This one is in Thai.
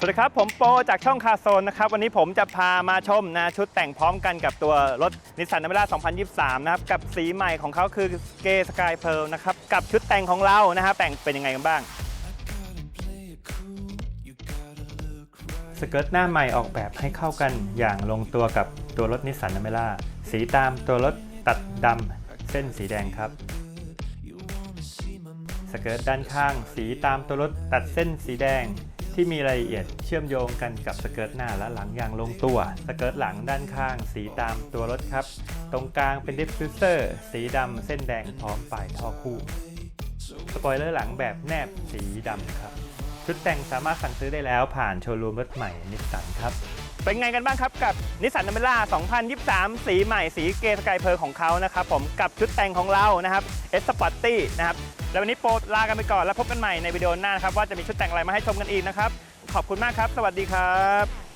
สวัสดีครับ ผมโปจากช่องคาโซนนะครับ วันนี้ผมจะพามาชมนะชุดแต่งพร้อมกันกับตัวรถนิสสันน a เ a 2023 นะครับ กับสีใหม่ของเขาคือเกสกายเพลนะครับ กับชุดแต่งของเรานะครับ แต่งเป็นยังไงกันบ้าง สเกิร์ตหน้าใหม่ออกแบบให้เข้ากันอย่างลงตัวกับตัวรถนิสสันน a เ a าสีตามตัวรถตัดดำเส้นสีแดงครับสเกิร์ตด้านข้าง สีตามตัวรถตัดเส้นสีแดง ที่มีรายละเอียดเชื่อมโยงกันกับสเกิร์ตหน้าและหลังอย่างลงตัว สเกิร์ตหลังด้านข้าง สีตามตัวรถครับ ตรงกลางเป็นดิฟฟิวเซอร์ สีดำเส้นแดงพร้อมปลายท่อคู่ สปอยเลอร์หลังแบบแนบสีดำครับ ชุดแต่งสามารถสั่งซื้อได้แล้วผ่านโชว์รูมรถใหม่นิสสันครับ เป็นไงกันบ้างครับกับนิสสันนัมเบล่า2023 สีใหม่สีเกสกายเพลของเขานะครับผมกับชุดแต่งของเรานะครับเอสปอร์ตี้นะครับแล้ววันนี้โปรลากันไปก่อนแล้วพบกันใหม่ในวิดีโอหน้านะครับว่าจะมีชุดแต่งอะไรมาให้ชมกันอีกนะครับขอบคุณมากครับ สวัสดีครับ